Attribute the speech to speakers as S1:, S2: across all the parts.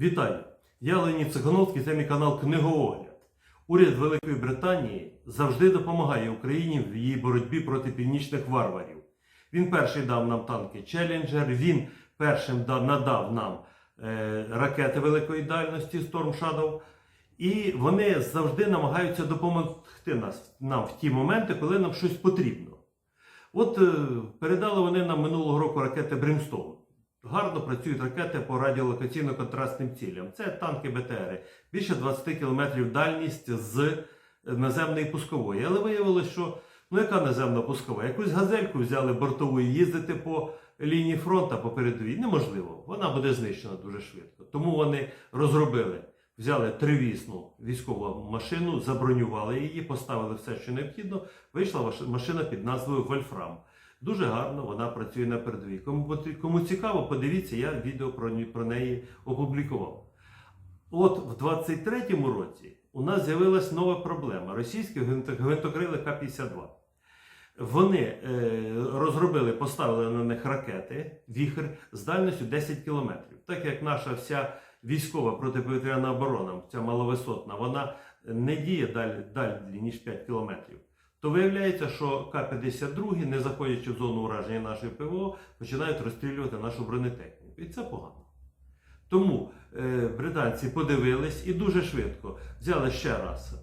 S1: Вітаю! Я Леонід Цихановський, це мій канал Книгоогляд. Уряд Великої Британії завжди допомагає Україні в її боротьбі проти північних варварів. Він перший дав нам танки Челленджер, він першим надав нам е, ракети великої дальності Storm Shadow. І вони завжди намагаються допомогти нас, нам в ті моменти, коли нам щось потрібно. От е, передали вони нам минулого року ракети Brimstone. Гарно працюють ракети по радіолокаційно-контрастним цілям. Це танки БТРи. Більше 20 км дальність з наземної пускової. Але виявилось, що ну яка наземна пускова? Якусь газельку взяли бортову і їздити по лінії фронту по передовій неможливо. Вона буде знищена дуже швидко. Тому вони розробили, взяли тривісну військову машину, забронювали її, поставили все, що необхідно. Вийшла машина під назвою Вольфрам. Дуже гарно вона працює на передовій. Кому, кому цікаво, подивіться, я відео про, про неї опублікував. От в 23-му році у нас з'явилась нова проблема. Російські гвинтокрили К-52. Вони е, розробили, поставили на них ракети Віхр з дальністю 10 кілометрів. Так як наша вся військова протиповітряна оборона, ця маловисотна, вона не діє далі, далі ніж 5 кілометрів. То виявляється, що К-52, не заходячи в зону ураження нашої ПВО, починають розстрілювати нашу бронетехніку. І це погано. Тому е, британці подивились і дуже швидко взяли ще раз е,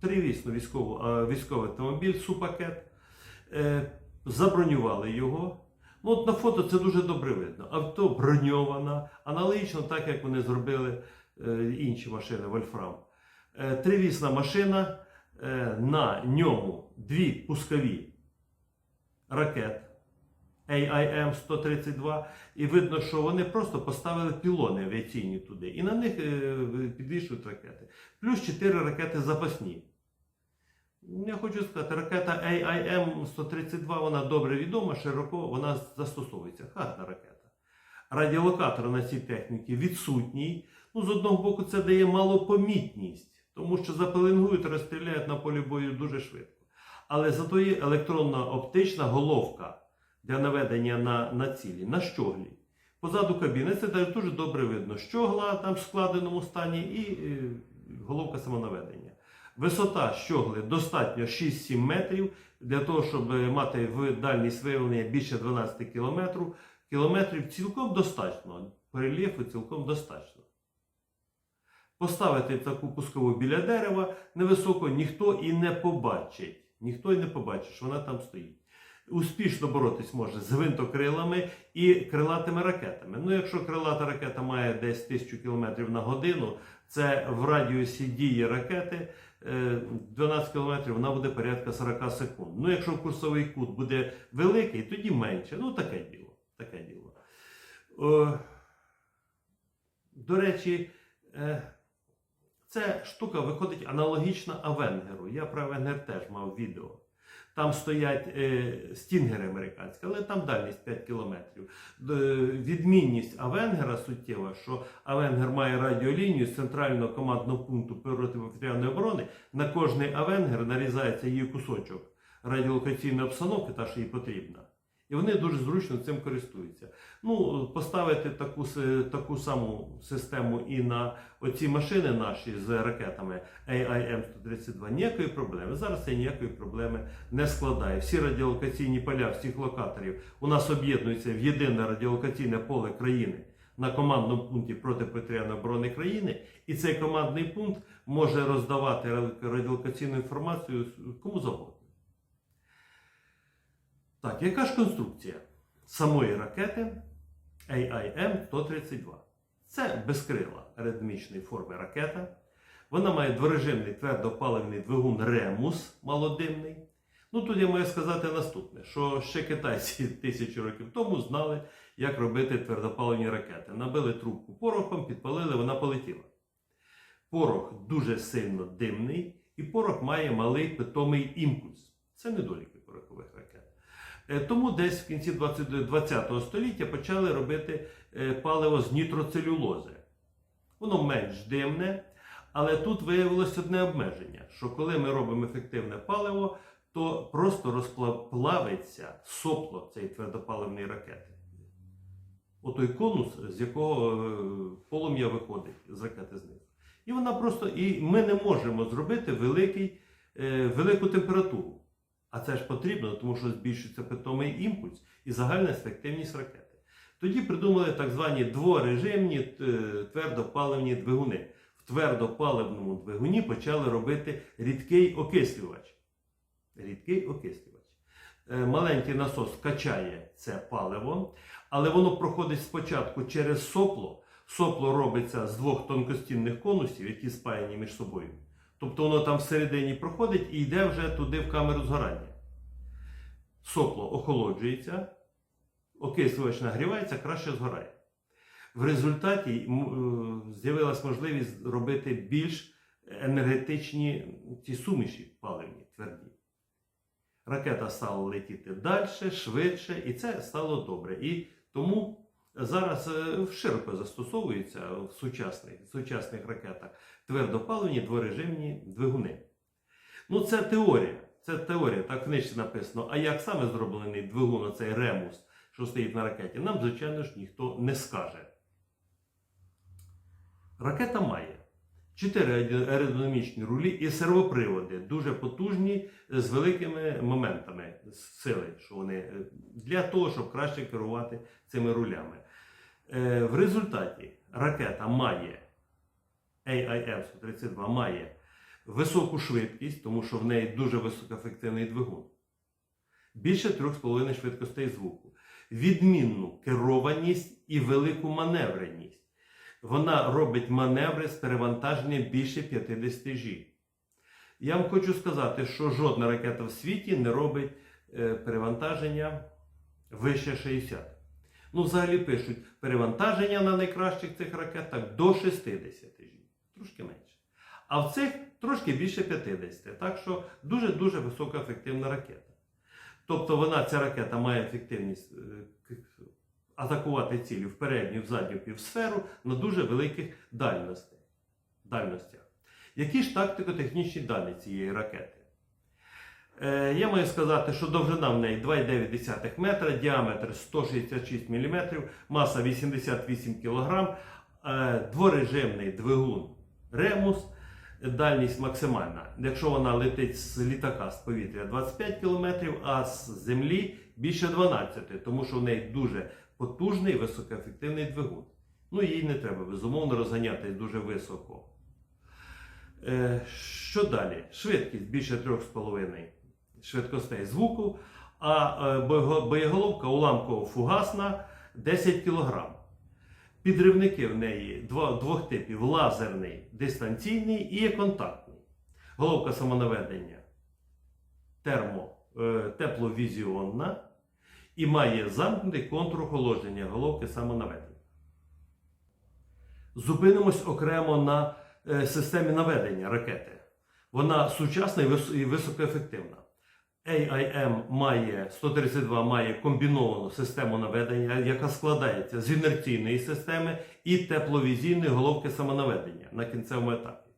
S1: тривісну військову, е, військовий автомобіль, супакет, е, забронювали його. Ну, от на фото це дуже добре видно. Авто броньована, аналогічно так, як вони зробили е, інші машини Вольфрам. Е, тривісна машина, на ньому дві пускові ракет AIM-132, і видно, що вони просто поставили пілони авіаційні туди, і на них е, підвішують ракети. Плюс 4 ракети запасні. Я хочу сказати, ракета AIM-132, вона добре відома, широко вона застосовується. Гарна ракета. Радіолокатор на цій техніці відсутній. Ну, з одного боку, це дає малопомітність, тому що запеленгують, розстріляють на полі бою дуже швидко. Але зато є електронна оптична головка для наведення на, на цілі, на щоглі. Позаду кабіни це дуже добре видно. Щогла там в складеному стані і е, головка самонаведення. Висота щогли достатньо 6-7 метрів для того, щоб мати дальність виявлення більше 12 кілометрів. Кілометрів цілком достатньо. Рельєфу цілком достатньо. Поставити таку пускову біля дерева невисоко ніхто і не побачить. Ніхто і не побачить, що вона там стоїть. Успішно боротись може з гвинтокрилами і крилатими ракетами. Ну, якщо крилата ракета має десь 1000 км на годину, це в радіусі дії ракети е, 12 км, вона буде порядка 40 секунд. Ну, якщо курсовий кут буде великий, тоді менше. Ну, таке діло. Таке діло. Е, До речі, е, ця штука виходить аналогічна Авенгеру. Я про Авенгер теж мав відео. Там стоять е, стінгери американські, але там дальність 5 кілометрів. Д- Відмінність Авенгера суттєва, що Авенгер має радіолінію з центрального командного пункту протиповітряної оборони. На кожний Авенгер нарізається її кусочок радіолокаційної обстановки, та що їй потрібна. І вони дуже зручно цим користуються. Ну, поставити таку, таку саму систему і на оці машини наші з ракетами AIM-132 ніякої проблеми. Зараз це ніякої проблеми не складає. Всі радіолокаційні поля всіх локаторів у нас об'єднуються в єдине радіолокаційне поле країни на командному пункті протиповітряної оборони країни, і цей командний пункт може роздавати радіолокаційну інформацію кому завгодно. Так, яка ж конструкція самої ракети AIM-132? Це безкрила аеродинамічної форми ракета. Вона має дворежимний твердопаливний двигун Ремус малодимний. Ну тут я маю сказати наступне: що ще китайці тисячі років тому знали, як робити твердопаливні ракети. Набили трубку порохом, підпалили, вона полетіла. Порох дуже сильно димний, і порох має малий питомий імпульс. Це недоліки порохових ракет. Е, Тому десь в кінці 20 століття почали робити е, паливо з нітроцелюлози. Воно менш димне, але тут виявилось одне обмеження: що коли ми робимо ефективне паливо, то просто розплавиться сопло цієї твердопаливної ракети. Отой конус, з якого е, полум'я виходить з ракети знизу. І вона просто, і ми не можемо зробити великий, велику температуру. А це ж потрібно, тому що збільшується питомий імпульс і загальна ефективність ракети. Тоді придумали так звані дворежимні е, твердопаливні двигуни. В твердопаливному двигуні почали робити рідкий окислювач. Рідкий окислювач. Е, Маленький насос качає це паливо, але воно проходить спочатку через сопло. Сопло робиться з двох тонкостінних конусів, які спаяні між собою. Тобто воно там всередині проходить і йде вже туди в камеру згорання. Сопло охолоджується, окислювач нагрівається, краще згорає. В результаті е, з'явилась можливість робити більш енергетичні ті суміші паливні, тверді. Ракета стала летіти далі, швидше, і це стало добре. І тому зараз е, широко застосовуються в сучасних, сучасних ракетах твердопаливні дворежимні двигуни. Ну, це теорія. Це теорія, так в книжці написано. А як саме зроблений двигун, оцей ремус, що стоїть на ракеті, нам, звичайно ж, ніхто не скаже. Ракета має чотири аеродинамічні рулі і сервоприводи, дуже потужні, з великими моментами сили, що вони е, для того, щоб краще керувати цими рулями. Е, В результаті ракета має AIM-132 має високу швидкість, тому що в неї дуже високоефективний двигун. Більше 3,5 швидкостей звуку, відмінну керованість і велику маневреність. Вона робить маневри з перевантаженням більше 50 G. Я вам хочу сказати, що жодна ракета в світі не робить е, перевантаження вище 60. Ну, взагалі пишуть, перевантаження на найкращих цих ракетах до 60 G. Трошки менше. А в цих трошки більше 50. Так що дуже-дуже високоефективна ракета. Тобто вона, ця ракета має ефективність е, атакувати цілі в передню, в задню півсферу на дуже великих дальностях. Які ж тактико-технічні дані цієї ракети? Е, я маю сказати, що довжина в неї 2,9 метра, діаметр 166 мм, маса 88 кг, е, дворежимний двигун Ремус, дальність максимальна. Якщо вона летить з літака з повітря 25 км, а з землі більше 12, тому що в неї дуже потужний високоефективний двигун. Ну, їй не треба, безумовно, розганятись дуже високо. Е, що далі? Швидкість більше 3,5 швидкостей звуку, а е, боєголовка уламково-фугасна 10 кг. Підривники в неї двох типів: лазерний, дистанційний і контактний. Головка самонаведення термо, е, тепловізіонна і має замкнутий контур охолодження головки самонаведення. Зупинимось окремо на е, системі наведення ракети. Вона сучасна і високоефективна. AIM має 132 має комбіновану систему наведення, яка складається з інерційної системи і тепловізійної головки самонаведення на кінцевому етапі.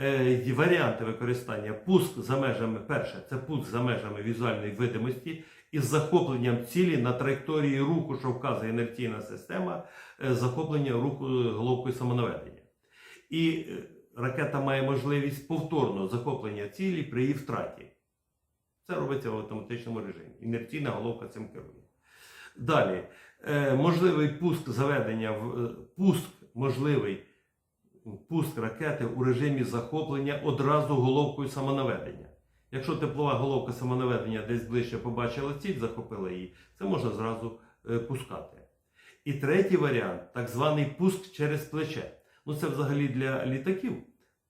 S1: Е, варіанти використання пуск за межами, перше, це пуск за межами візуальної видимості із захопленням цілі на траєкторії руху, що вказує інерційна система, е, захоплення руху головкою самонаведення. І е, ракета має можливість повторного захоплення цілі при її втраті. Це робиться в автоматичному режимі. Інерційна головка цим керує. Далі, е, можливий пуск заведення в е, пуск, можливий пуск ракети у режимі захоплення одразу головкою самонаведення. Якщо теплова головка самонаведення десь ближче побачила ціль, захопила її, це можна зразу е, пускати. І третій варіант так званий пуск через плече. Ну це взагалі для літаків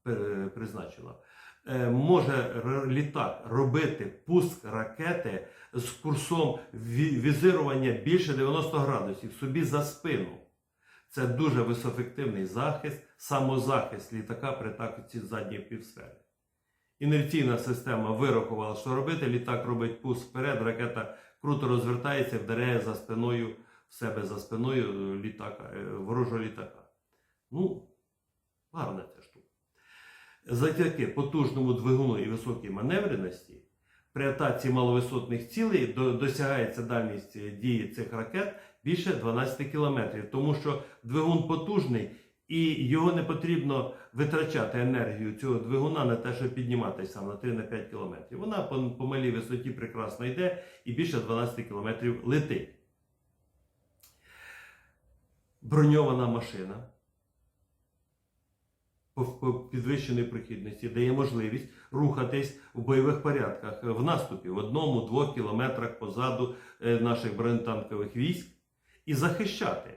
S1: е, призначено. Е, може літак робити пуск ракети з курсом візирування більше 90 градусів собі за спину. Це дуже високоефективний захист, самозахист літака при атаці з задньої півсфери. Інерційна система вирахувала, що робити. Літак робить пуск вперед, ракета круто розвертається, вдаряє за спиною в себе за спиною е, літака, е, ворожого літака. Ну, гарна ця штука. Завдяки потужному двигуну і високій маневреності при атаці маловисотних цілей досягається дальність е, дії цих ракет більше 12 км, тому що двигун потужний І його не потрібно витрачати енергію цього двигуна на те, щоб підніматися на 3-5 кілометрів. Вона по, по малій висоті прекрасно йде і більше 12 кілометрів летить. Броньована машина по, підвищеній прохідності дає можливість рухатись в бойових порядках в наступі в одному-двох кілометрах позаду е, наших бронетанкових військ і захищати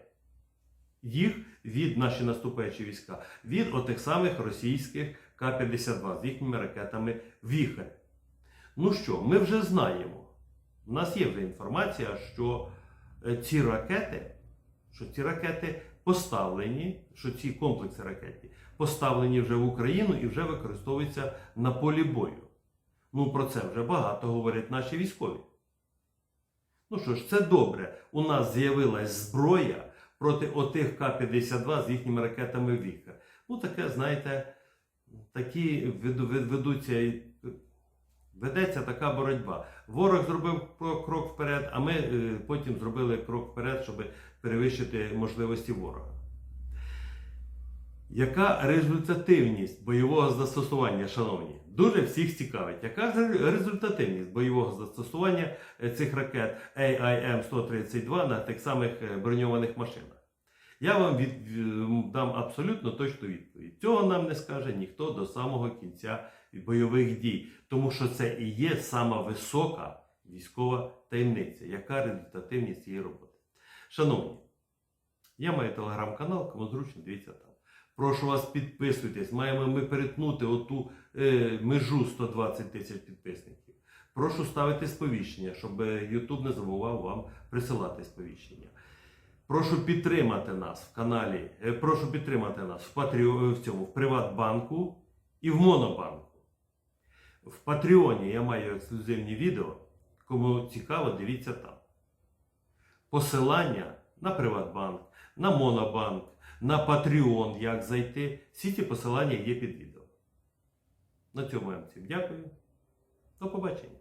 S1: їх від наші наступаючі війська від отих самих російських К-52 з їхніми ракетами Віхер. Ну що, ми вже знаємо. У нас є вже інформація, що е, ці ракети, що ці ракети поставлені, що ці комплекси ракетні поставлені вже в Україну і вже використовуються на полі бою. Ну про це вже багато говорять наші військові. Ну що ж, це добре. У нас з'явилась зброя проти отих К-52 з їхніми ракетами Віка. Ну, таке, знаєте, такі ведуться, ведеться така боротьба. Ворог зробив крок вперед, а ми е, потім зробили крок вперед, щоб перевищити можливості ворога. Яка результативність бойового застосування, шановні? Дуже всіх цікавить. Яка результативність бойового застосування е, цих ракет AIM-132 на тих самих е, броньованих машинах? Я вам від, дам абсолютно точну відповідь. Цього нам не скаже ніхто до самого кінця бойових дій, тому що це і є сама висока військова таємниця. Яка результативність цієї роботи? Шановні, я маю телеграм-канал, кому зручно, дивіться там. Прошу вас підписуйтесь. Маємо ми перетнути оту е, межу 120 тисяч підписників. Прошу ставити сповіщення, щоб YouTube не забував вам присилати сповіщення. Прошу підтримати нас в каналі. е, Прошу підтримати нас в, Патріо, в цьому в Приватбанку і в Монобанку. В Патреоні я маю ексклюзивні відео. Кому цікаво, дивіться там. Посилання на Приватбанк, на Монобанк, на Patreon, як зайти. Всі ці посилання є під відео. На цьому я вам всім дякую. До побачення.